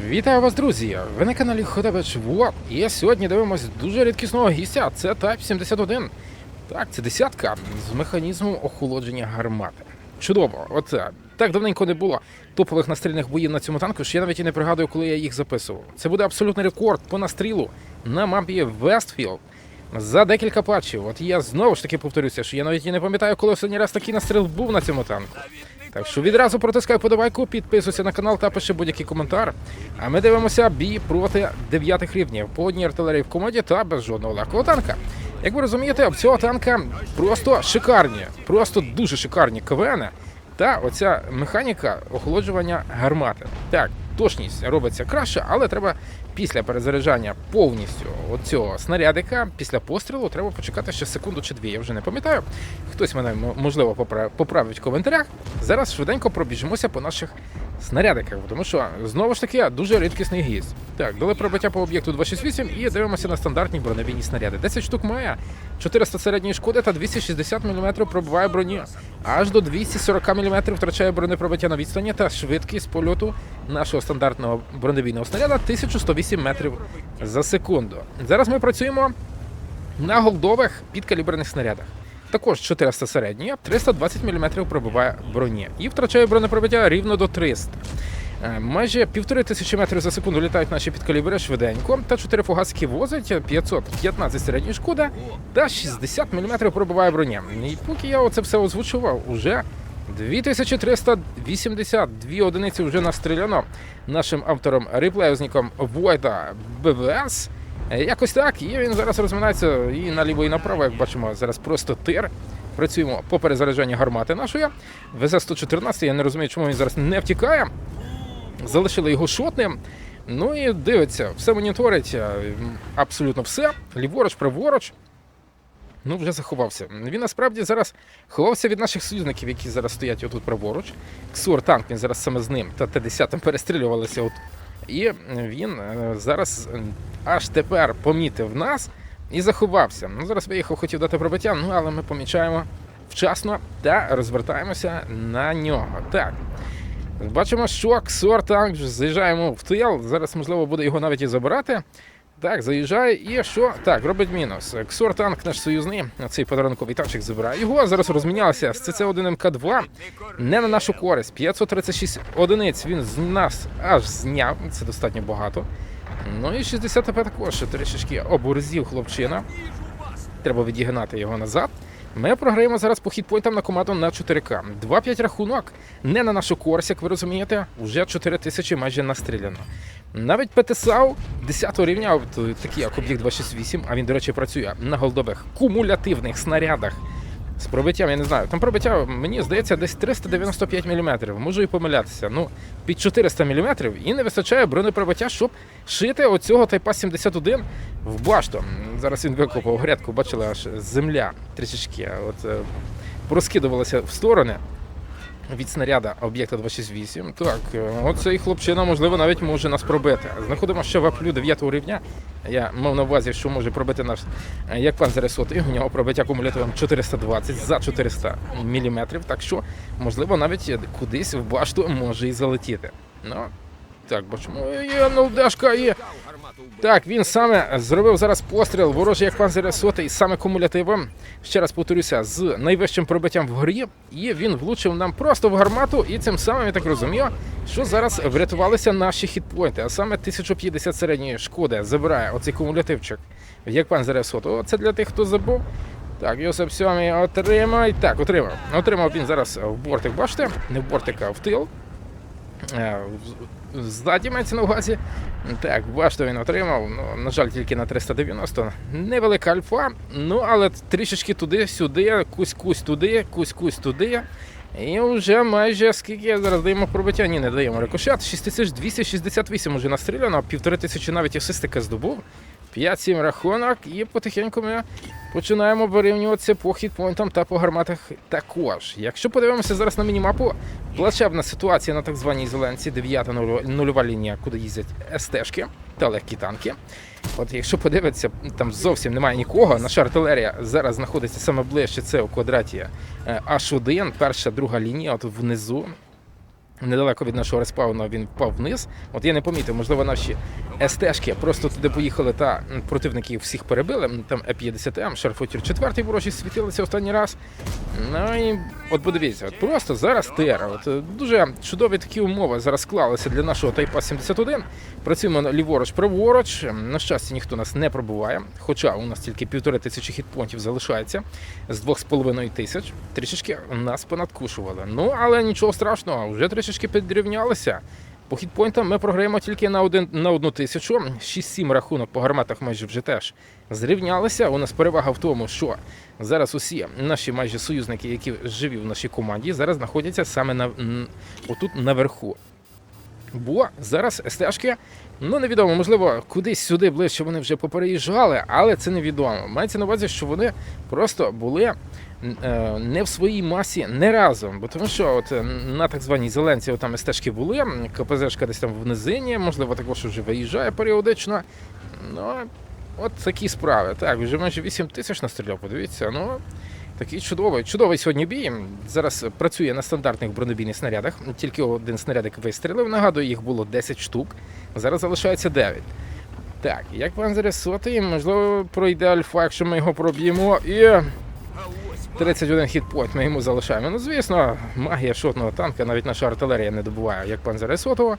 Вітаю вас, друзі! Ви на каналі Ходабич Вот. І сьогодні дивимось дуже рідкісного гістя. Це Type 71. Так, це десятка з механізмом охолодження гармати. Чудово, оце. Так давненько не було топових настрільних боїв на цьому танку, що я навіть і не пригадую, коли я їх записував. Це буде абсолютний рекорд по настрілу на мапі Вестфілд. За декілька патчів. От я знову ж таки повторюся, що я навіть і не пам'ятаю, коли останній раз такий настріл був на цьому танку. Так що відразу протискай подобайку, підписуйся на канал та пиши будь-який коментар. А ми дивимося бій проти дев'ятих рівнів по одній артилерії в команді та без жодного легкого танка. Як ви розумієте, в цього танка просто шикарні, просто дуже шикарні КВН та оця механіка охолоджування гармати. Так, точність робиться краще, але треба після перезаряджання повністю оцього снарядика, після пострілу, треба почекати ще секунду чи дві. Я вже не пам'ятаю. Хтось мене можливо попра- поправить в коментарях. Зараз швиденько пробіжимося по наших снарядиках, тому що знову ж таки дуже рідкісний гість. Так, дали пробиття по об'єкту 268 і дивимося на стандартні бронебійні снаряди. 10 штук має, 400 середньої шкоди та 260 мм пробиває броні. Аж до 240 мм втрачає бронепробиття на відстані та швидкість польоту нашого стандартного бронебійного снаряда 1108 метрів за секунду. Зараз ми працюємо на голдових підкаліберних снарядах. Також 400 середньої, 320 мм пробиває броні і втрачає бронепробиття рівно до 300. Е, Майже півтори тисячі метрів за секунду літають наші підкалібри швиденько, та 4 фугаски возить 515 середньої шкоди та 60 мм пробиває броні. І поки я оце все озвучував, уже 2382 одиниці вже настріляно нашим автором реплеюзником Войда БВС. Е, Якось так, і він зараз розминається і наліво, і направо, як бачимо, зараз просто тир. Працюємо по перезаряджанні гармати нашої. ВЗ-114, я не розумію, чому він зараз не втікає. Залишили його шотним. Ну і дивиться, все моніторить, е, абсолютно все. Ліворуч, праворуч. Ну, вже заховався. Він насправді зараз ховався від наших союзників, які зараз стоять отут праворуч. Ксур танк, він зараз саме з ним та Т-10 перестрілювалися. От. І він е, зараз е, аж тепер помітив нас і заховався. Ну, зараз виїхав, хотів дати пробиття, ну але ми помічаємо вчасно та розвертаємося на нього. Так. Бачимо, що Ксор вже заїжджаємо в тил. Зараз, можливо, буде його навіть і забирати. Так, заїжджає і що? Так, робить мінус. Ксор танк наш союзний, цей подарунковий танчик забирає його. Зараз розмінялися з ЦЦ1 МК2 не на нашу користь. 536 одиниць він з нас аж зняв. Це достатньо багато. Ну і 60 АП також трішечки оборзів хлопчина. Треба відігнати його назад. Ми програємо зараз по хітпойнтам на команду на 4К. 2-5 рахунок. Не на нашу користь, як ви розумієте, вже 4 тисячі майже настріляно. Навіть ПТСАУ 10 рівня, е, такий як об'єкт 268, а він, до речі, працює на голдових кумулятивних снарядах. З пробиттям, я не знаю. Там пробиття, мені здається, десь 395 мм. Можу і помилятися. Ну, під 400 мм і не вистачає бронепробиття, щоб шити оцього Тайпа 71 в башту. Зараз він викопав грядку, бачили, аж земля трішечки от, Розкидувалася в сторони від снаряда об'єкта 268. Так, е, оцей хлопчина, можливо, навіть може нас пробити. Знаходимо ще ваплю 9 рівня. Я мав на увазі, що може пробити наш е, як пан Заресот, і у нього пробиття акумулятором 420 за 400 мм. Так що, можливо, навіть кудись в башту може і залетіти. Ну, так, бачимо, є НЛДшка, є. Так, він саме зробив зараз постріл ворожий як пан Заресота і саме кумулятивом. Ще раз повторюся, з найвищим пробиттям вгорі. І він влучив нам просто в гармату, і цим самим я так розумію, що зараз врятувалися наші хітпойнти, а саме 1050 середньої шкоди забирає оцей кумулятивчик, як пан Заресот. О, це для тих, хто забув. Так, Йосип Сьомий отримай. Так, отримав. Отримав він зараз в бортик, бачите? Не в бортик, а в тил. Е, Ззаді мається на увазі. Так, бачите, він отримав. Ну, на жаль, тільки на 390. Невелика альфа. Ну, але трішечки туди-сюди, кусь-кусь туди, кусь-кусь туди. І вже майже скільки я зараз даємо пробиття? Ні, не даємо рикошет. 6268 вже настріляно, півтори тисячі навіть асистика здобув. 5-7 рахунок, і потихеньку ми починаємо вирівнюватися по хітпойнтам та по гарматах також. Якщо подивимося зараз на мінімапу, плачевна ситуація на так званій зеленці, 9 нульова лінія, куди їздять СТшки та легкі танки. От якщо подивитися, там зовсім немає нікого. Наша артилерія зараз знаходиться саме ближче. Це у квадраті е, H1, перша, друга лінія, от внизу. Недалеко від нашого респауна він впав вниз. От я не помітив, можливо, наші СТшки просто туди поїхали та противників всіх перебили. Там Е-50М, Шарфутір 4 ворожі світилися останній раз. Ну і от подивіться, от просто зараз ТР. От е, дуже чудові такі умови зараз склалися для нашого Тайпа 71. Працюємо ліворуч, праворуч. На щастя, ніхто нас не пробуває. Хоча у нас тільки півтори тисячі хітпонтів залишається з двох з половиною тисяч. Трішечки нас понадкушували. Ну але нічого страшного, вже трішечки підрівнялися. По хітпойнтам ми програємо тільки на один на одну тисячу. 6-7 рахунок по гарматах майже вже теж зрівнялися. У нас перевага в тому, що зараз усі наші майже союзники, які живі в нашій команді, зараз знаходяться саме на отут наверху. Бо зараз СТшки, ну невідомо, можливо, кудись сюди ближче вони вже попереїжджали, але це невідомо. Мається на увазі, що вони просто були е, не в своїй масі не разом. Бо тому що от на так званій зеленці там СТшки були, КПЗшка десь там в низині, можливо, також вже виїжджає періодично. Ну, от такі справи. Так, вже майже 8 тисяч настріляв, подивіться. Ну, Такий чудовий, чудовий сьогодні бій. Зараз працює на стандартних бронебійних снарядах. Тільки один снарядик вистрілив. Нагадую, їх було 10 штук. Зараз залишається 9. Так, як пан сотий, можливо, пройде альфа, якщо ми його проб'ємо. І 31 хітпойнт ми йому залишаємо. Ну, звісно, магія шотного танка, навіть наша артилерія не добуває, як пан Заресотова.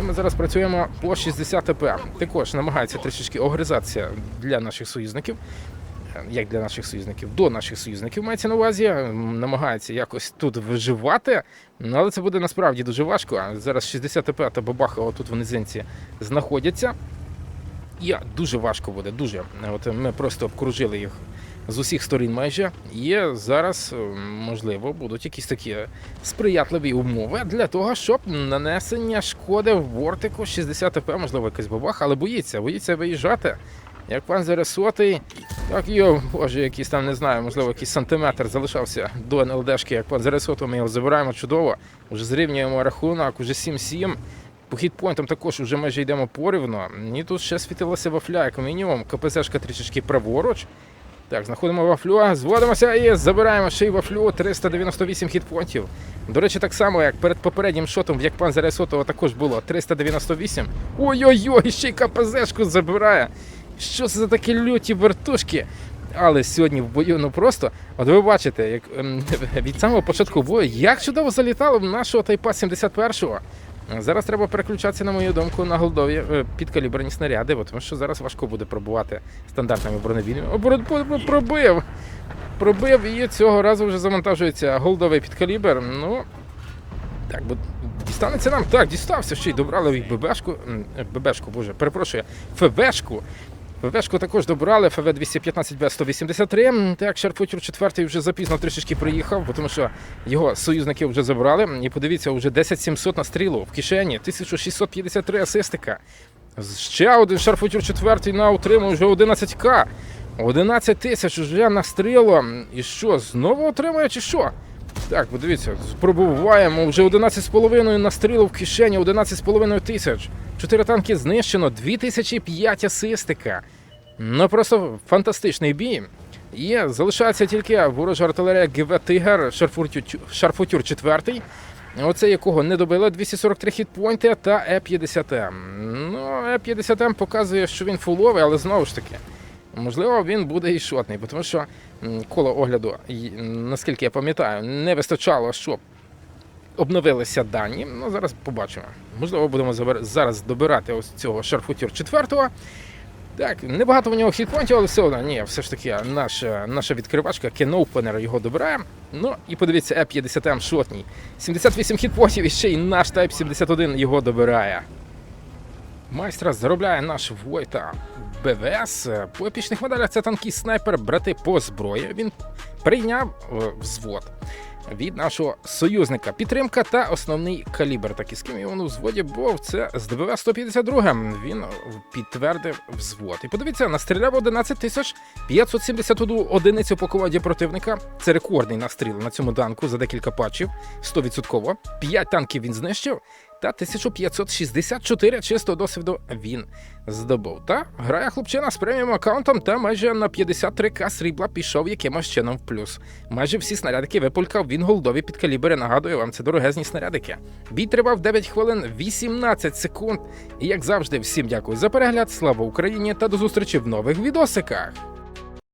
І ми зараз працюємо по 60 ТП. Також намагається трішечки огризатися для наших союзників як для наших союзників, до наших союзників мається на увазі, м, намагається якось тут виживати. Ну, але це буде насправді дуже важко. Зараз 65 та бабаха отут в низинці знаходяться. І дуже важко буде, дуже. От ми просто обкружили їх з усіх сторін майже. І зараз, е, можливо, будуть якісь такі сприятливі умови для того, щоб нанесення шкоди в бортику 60 ТП, можливо, якась бабаха, але боїться, боїться виїжджати. Як пан Заресотий, так йо, боже, якийсь там, не знаю, можливо, якийсь сантиметр залишався до НЛДшки, як пан Заресотий, ми його забираємо чудово. Вже зрівнюємо рахунок, уже 7-7. По хітпойнтам також вже майже йдемо порівну. І тут ще світилася вафля, як мінімум. КПЗшка трішечки праворуч. Так, знаходимо вафлю, зводимося і забираємо ще й вафлю 398 хітпонтів. До речі, так само, як перед попереднім шотом, як пан Заресотова також було 398. Ой-ой-ой, ще й КПЗшку забирає. Що це за такі люті вертушки? Але сьогодні в бою, ну просто, от ви бачите, як ем, від самого початку бою, як чудово залітало в нашого Тайпа 71-го. Зараз треба переключатися, на мою думку, на голдові е, підкаліберні снаряди, бо тому що зараз важко буде пробувати стандартними бронебійними. О, пробив! Пробив і цього разу вже завантажується голдовий підкалібер. Ну, так, бо дістанеться нам. Так, дістався ще й добрали їх ББшку. ББшку, боже, перепрошую, ФВшку. ФВшку також добрали, ФВ 215 Б 183. Так, Шарфутюр 4 вже запізно трішечки приїхав, тому що його союзники вже забрали. І подивіться, вже 10700 на стрілу в кишені, 1653 асистика. Ще один Шарфутюр 4 на утримує вже 11к. 11 тисяч вже на стрілу. І що, знову отримує чи що? Так, подивіться, пробуваємо вже 11,5 на стрілу в кишені, 11,5 тисяч. Чотири танки знищено, 2005 асистика. Ну просто фантастичний бій. І залишається тільки ворожа артилерія ГВ Тигр, Шарфутюр 4. Оце якого не добили 243 хітпойнти та Е-50М. Ну, Е-50М показує, що він фуловий, але знову ж таки. Можливо, він буде і шотний, тому що коло огляду, наскільки я пам'ятаю, не вистачало, щоб обновилися дані. Ну, зараз побачимо. Можливо, будемо зараз добирати ось цього шарфутюр 4 Так, небагато в нього хітпонтів, але все одно, ні, все ж таки, наша, наша відкривачка Opener його добирає. Ну і подивіться, Е-50М шотній. 78 хітпонтів і ще й наш Type 71 його добирає. Майстра заробляє наш Войта БВС. По епічних медалях це танкіст снайпер, брати по зброї. Він прийняв е, взвод від нашого союзника. Підтримка та основний калібр. Так і з ким він у взводі був. Це з ДБВ 152. Він підтвердив взвод. І подивіться, настріляв 11 тисяч 571 одиницю по команді противника. Це рекордний настріл на цьому данку за декілька патчів. 100%. 5 танків він знищив. Та 1564 чистого досвіду він здобув. Та грає хлопчина з преміум аккаунтом та майже на 53к срібла пішов якимось чином в плюс. Майже всі снарядики випулькав він голдові під калібри. Нагадую вам, це дорогезні снарядики. Бій тривав 9 хвилин 18 секунд. І як завжди, всім дякую за перегляд. Слава Україні та до зустрічі в нових відосиках.